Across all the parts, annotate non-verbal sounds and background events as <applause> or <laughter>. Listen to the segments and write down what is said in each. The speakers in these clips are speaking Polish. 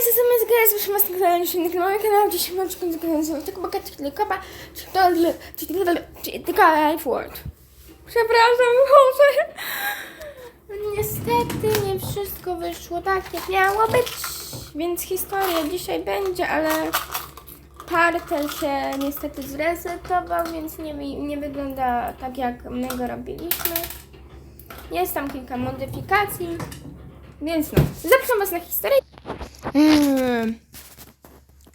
Jestem z Gry, słyszymy was na kanale, innych na moim kanale, gdzie się mam kanał z tylko bogaty, czyli kopa, czy to, czy to, czy tylko life word. Przepraszam, Boże. Niestety nie wszystko wyszło tak, jak miało być, więc historia dzisiaj będzie, ale parter się niestety zresetował, więc nie, nie wygląda tak, jak my go robiliśmy. Jest tam kilka modyfikacji, więc no, zapraszam was na historię. Mm.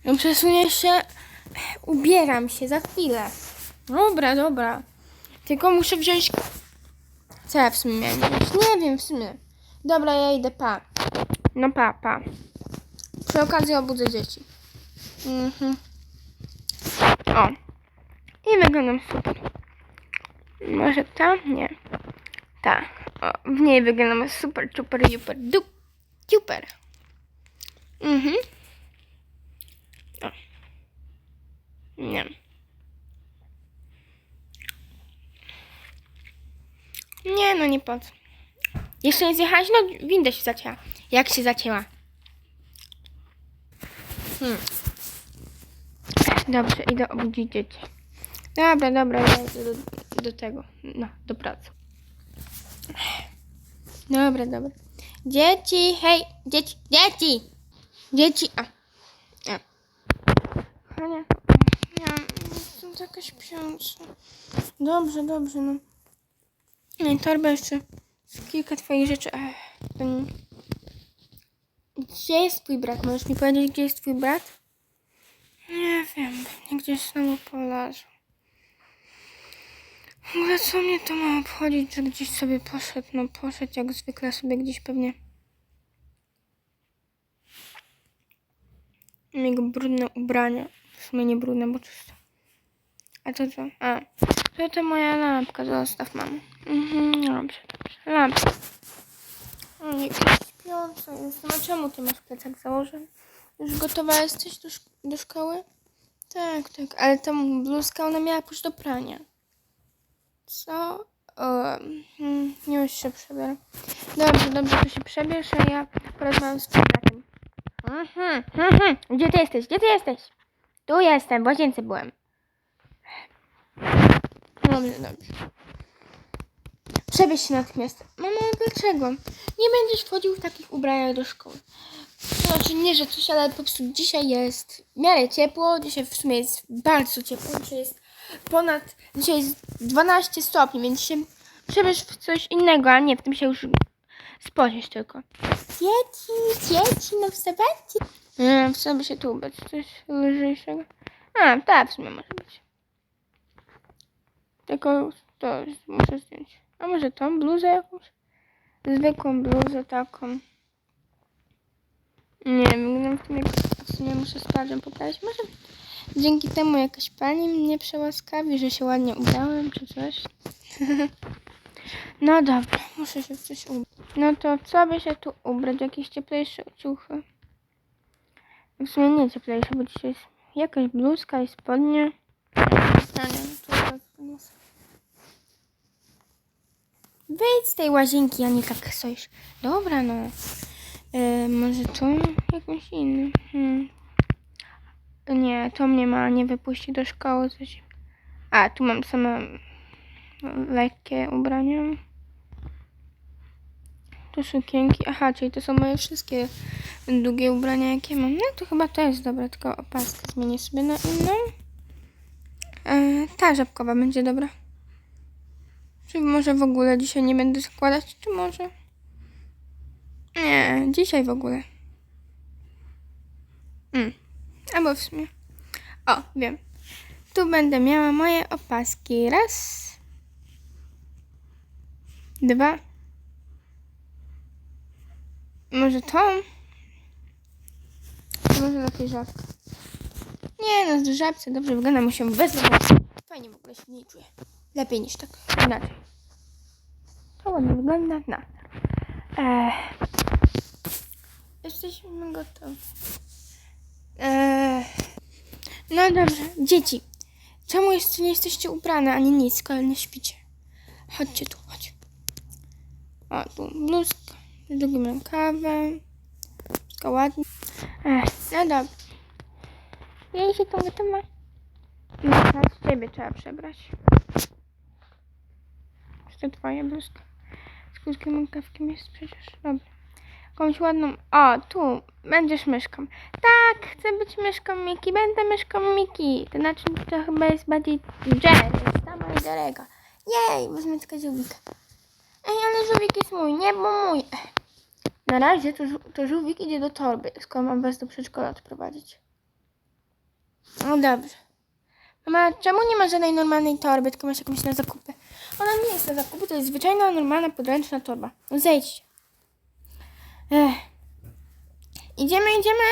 No przesunie się, ubieram się za chwilę. Dobra, dobra. Tylko muszę wziąć... Co ja w sumie wziąć? Nie wiem w sumie. Dobra, ja idę, pa. No pa, pa. Przy okazji obudzę dzieci. Mhm. O. I wyglądam super. Może ta? Nie. Ta. O, w niej wyglądam super, super, super, dup, super. Mhm. O. Nie. Nie, no nie po co. Jeszcze nie zjechałeś? No, winda się zacięła. Jak się zacięła? Hmm. Dobrze, idę obudzić dzieci. Dobra, dobra, ja idę do, do tego. No, do pracy. Dobra, dobra. Dzieci, hej, dzieci, dzieci! Dzieci, a. a. Hania, ja jestem taka śpiąca. Dobrze, dobrze, no. No i torba jeszcze kilka twoich rzeczy. Ech, nie. Gdzie jest twój brat? Możesz mi powiedzieć, gdzie jest twój brat? Nie wiem, pewnie gdzieś znowu polarzył. Ogóle co mnie to ma obchodzić, że gdzieś sobie poszedł? No poszedł jak zwykle sobie gdzieś pewnie. Jego brudne ubrania. W sumie nie brudne, bo czyste. A to co? A, to to moja lampka, zostaw mam. Mhm, dobrze, dobrze. Lampka. O, jakaś śpiąca jestem. A czemu ty masz plecak założony? Już gotowa jesteś do, do szkoły? Tak, tak, ale tą bluzkę ona miała pójść do prania. Co? Hmm, już się przebieram. Dobrze, dobrze, to się przebierz, a ja porozmawiam z twoim Mhm, mhm. Gdzie ty jesteś? Gdzie ty jesteś? Tu jestem, w łazience byłem. Dobrze, dobrze. Przebierz się natychmiast. Mamo, dlaczego? Nie będziesz wchodził w takich ubraniach do szkoły. Znaczy nie, że coś, ale po prostu dzisiaj jest w miarę ciepło. Dzisiaj w sumie jest bardzo ciepło. Dzisiaj jest ponad, dzisiaj jest 12 stopni, więc się przebierz w coś innego, a nie w tym się już spocisz tylko. Dzieci, dzieci, no wstawajcie. Nie, w sobie się tu ubrać, coś lżejszego. A, tak, w sumie może być. Tylko to muszę zdjąć. A może tą bluzę jakąś? Zwykłą bluzę taką. Nie wiem, w tym jak w sumie muszę sprawdzić poprawić. Może dzięki temu jakaś pani mnie przełaskawi, że się ładnie ubrałem czy coś. <laughs> no dobra, muszę się coś ubrać. No to co by się tu ubrać? Jakieś cieplejsze ciuchy? W sumie nie cieplejsze, bo dzisiaj jest jakaś bluzka i spodnie. Tak. Wyjdź z tej łazienki, a nie tak stoisz. Dobra, no. E, może tu jakąś inną. Hmm. Nie, to mnie ma nie wypuścić do szkoły. Coś. A, tu mam same lekkie ubrania. Tu sukienki. Aha, czyli to są moje wszystkie długie ubrania, jakie mam. No to chyba to jest dobre, tylko opaskę zmienię sobie na inną. E, ta żabkowa będzie dobra. Czy może w ogóle dzisiaj nie będę składać, czy może? Nie, dzisiaj w ogóle. Mm. Albo w sumie. O, wiem. Tu będę miała moje opaski. Raz. Dwa. Może tą? Może lepiej żabkę. Nie no, z żabce dobrze wygląda. Muszę wezwać. Fajnie w ogóle się w niej czuję. Lepiej niż tak. Inaczej. To ładnie wygląda. Na. Eee. Jesteśmy gotowi. Eee. No dobrze, dzieci. Czemu jeszcze nie jesteście ubrane ani nic, nie śpicie? Chodźcie tu. O, tu bluzka z długim rękawem. Bluzka ładnie. Ech, no dobra. Jej się tą gotowa. No, teraz ciebie trzeba przebrać. To twoja bluzka? Z krótkim rękawkiem jest przecież. Dobra. Jakąś ładną... O, tu. Będziesz myszką. Tak, chcę być myszką Miki. Będę myszką Miki. To znaczy, to chyba jest bardziej Jerry. Z Tama i Jerego. Jej, wezmę tylko żółwika. Ej, ale żółwik jest mój, nie, bo mój. Na razie to, to żółwik idzie do torby, skoro mam was do przedszkola odprowadzić. No dobrze. Mama, czemu nie ma żadnej normalnej torby, tylko masz jakąś na zakupy? Ona nie jest na zakupy, to jest zwyczajna, normalna, podręczna torba. No zejdź. Ech. Idziemy, idziemy?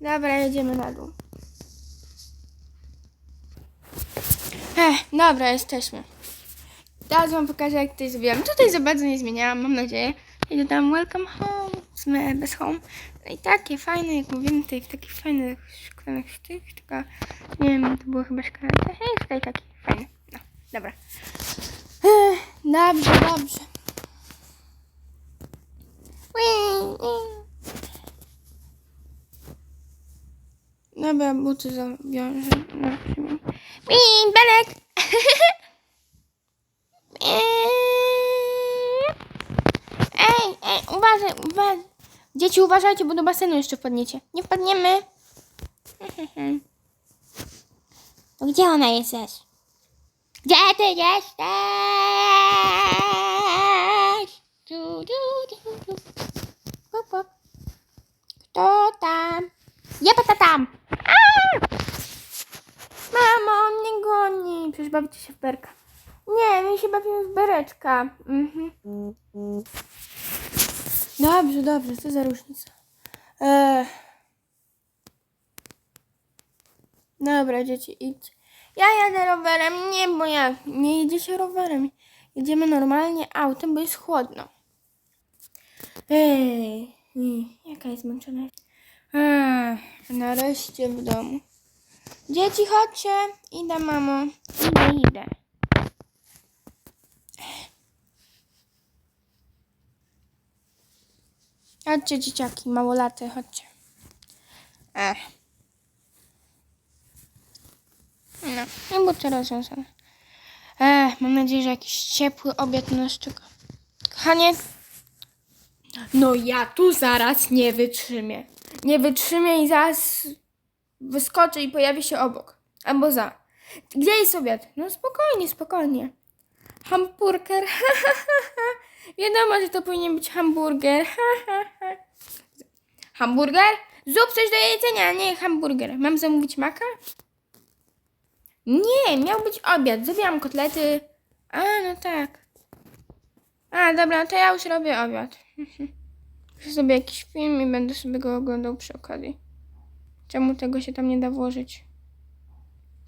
Dobra, jedziemy na dół. Ech, dobra, jesteśmy. Teraz wam pokażę, jak tutaj zrobiłam. Tutaj za bardzo nie zmieniałam, mam nadzieję. I dodam welcome home, z bez home. No I takie fajne, jak mówiłem, tutaj w takich fajnych szklanych tych, tylko nie wiem, to było chyba szklane. Hej, tutaj taki fajny. No, dobra. Dobrze, dobrze. Dobra, buty zawiążę. No, Belek! <laughs> Ej, ej, uważaj, uważaj. Dzieci, uważajcie, bo do basenu jeszcze wpadniecie. Nie wpadniemy. <laughs> To gdzie ona jesteś? Gdzie ty jesteś? Du, du, du, du. Pop, pop. Kto tam? Jepata tam! Mamo, mnie goni. Przecież bawicie się w berka. Się bawimy w bereczka. Mhm. Dobrze, dobrze, co za różnica. Eee. Dobra, dzieci, idź. Ja jadę rowerem, nie, bo jak? Nie jedziecie rowerem. Jedziemy normalnie autem, bo jest chłodno. Ej, jaka jest zmęczona. Nareszcie w domu. Dzieci, chodźcie. Idę, mamo. Idę, idę. Chodźcie, dzieciaki, małolaty, chodźcie. Ech. No, no bo to rozwiązane. Ech, mam nadzieję, że jakiś ciepły obiad nas czeka. Kochanie, no ja tu zaraz nie wytrzymię. Nie wytrzymię i zaraz wyskoczę i pojawi się obok. Albo za. Gdzie jest obiad? No spokojnie, spokojnie. Hamburger. <laughs> Wiadomo, że to powinien być hamburger. <laughs> hamburger? Zrób coś do jedzenia, nie hamburger. Mam zamówić maka? Nie, miał być obiad. Zrobiłam kotlety. A, no tak. A, dobra, to ja już robię obiad. <laughs> Muszę sobie jakiś film i będę sobie go oglądał przy okazji. Czemu tego się tam nie da włożyć?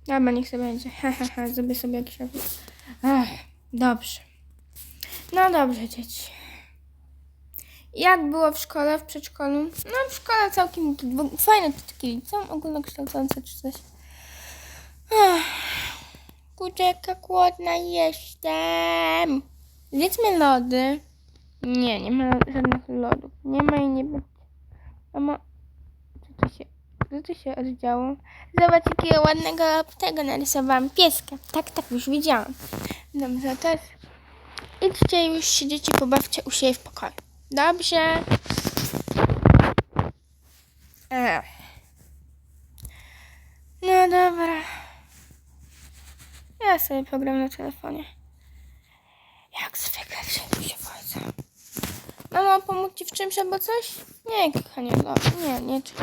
Dobra, niech sobie będzie. Ha, zrobię sobie jakiś obiad. Ach, dobrze. No dobrze, dzieci. Jak było w szkole, w przedszkolu? No w szkole całkiem fajne to takie liceum ogólnokształcące czy coś. Kurczę, jaka głodna jestem. Zjedzmy lody. Nie, nie ma żadnych lodów. Nie ma i nie będzie. Mamo, co tu się, się oddziało? Zobacz, jakiego ładnego tego narysowałam. Pieska. Tak, tak, już widziałam. Dobrze, teraz idźcie już siedzicie, pobawcie u siebie w pokoju. Dobrze. Ech. No dobra. Ja sobie pogram na telefonie. Jak zwykle wszędzie się wchodzę. Mamo, pomóc ci w czymś albo coś? Nie, kochanie, no, nie, nie. czy-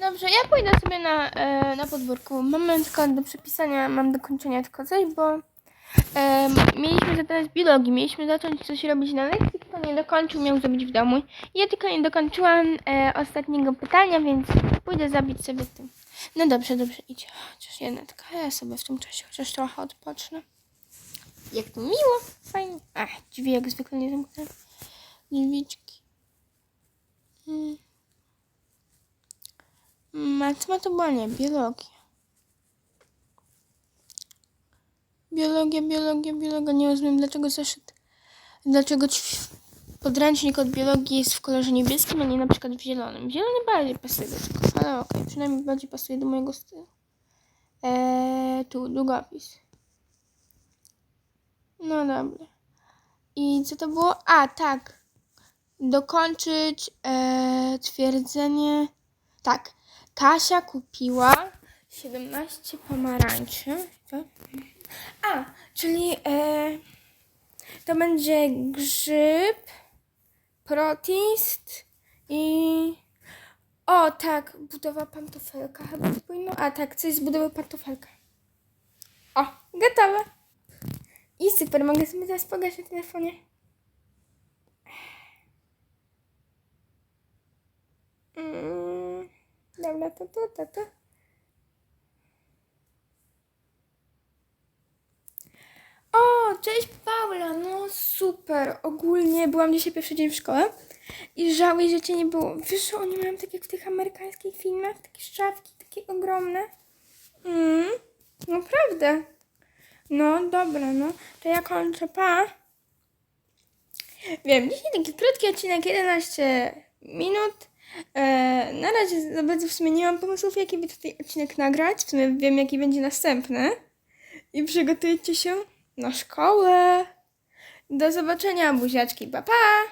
Dobrze, ja pójdę sobie na, e, na podwórku. Mam tylko do przepisania, mam do kończenia tylko coś, bo e, mieliśmy zadać biologii, mieliśmy zacząć coś robić na lekcji, kto nie dokończył, miał zrobić w domu. Ja tylko nie dokończyłam e, ostatniego pytania, więc pójdę zabić sobie tym. No dobrze, dobrze, idź. Chociaż jedna tylko ja sobie w tym czasie chociaż trochę odpocznę. Jak to miło, fajnie. Ach, drzwi jak zwykle nie zamknę. Drzwiczki. Mm. Matma biologia. Biologia, biologia, biologia. Nie rozumiem dlaczego zeszyt. Dlaczego podręcznik od biologii jest w kolorze niebieskim, a nie na przykład w zielonym. Zielony bardziej pasuje do czegoś, ale okej, przynajmniej bardziej pasuje do mojego stylu. Eee, tu, długopis. No dobra. I co to było? A, tak. Dokończyć e, twierdzenie. Tak. Kasia kupiła 17 pomarańczy. A, czyli e, to będzie grzyb, protist i... O, tak, budowa pantofelka. Chyba to. A, tak, coś z budowy pantofelka. O, gotowe. I super, mogę sobie teraz na telefonie. Mm, dobra, to, to, to, to. O, cześć Paula, no super. Ogólnie byłam dzisiaj pierwszy dzień w szkole i żałuję, że cię nie było. Wiesz, że oni mają tak jak w tych amerykańskich filmach, takie szczawki, takie ogromne. Mm, naprawdę. No, dobra, no. To ja kończę, pa. Wiem, dzisiaj taki krótki odcinek, 11 minut. E, na razie za bardzo w sumie nie mam pomysłów, jaki by tutaj odcinek nagrać. W sumie wiem, jaki będzie następny. I przygotujcie się na szkołę. Do zobaczenia, buziaczki, pa pa!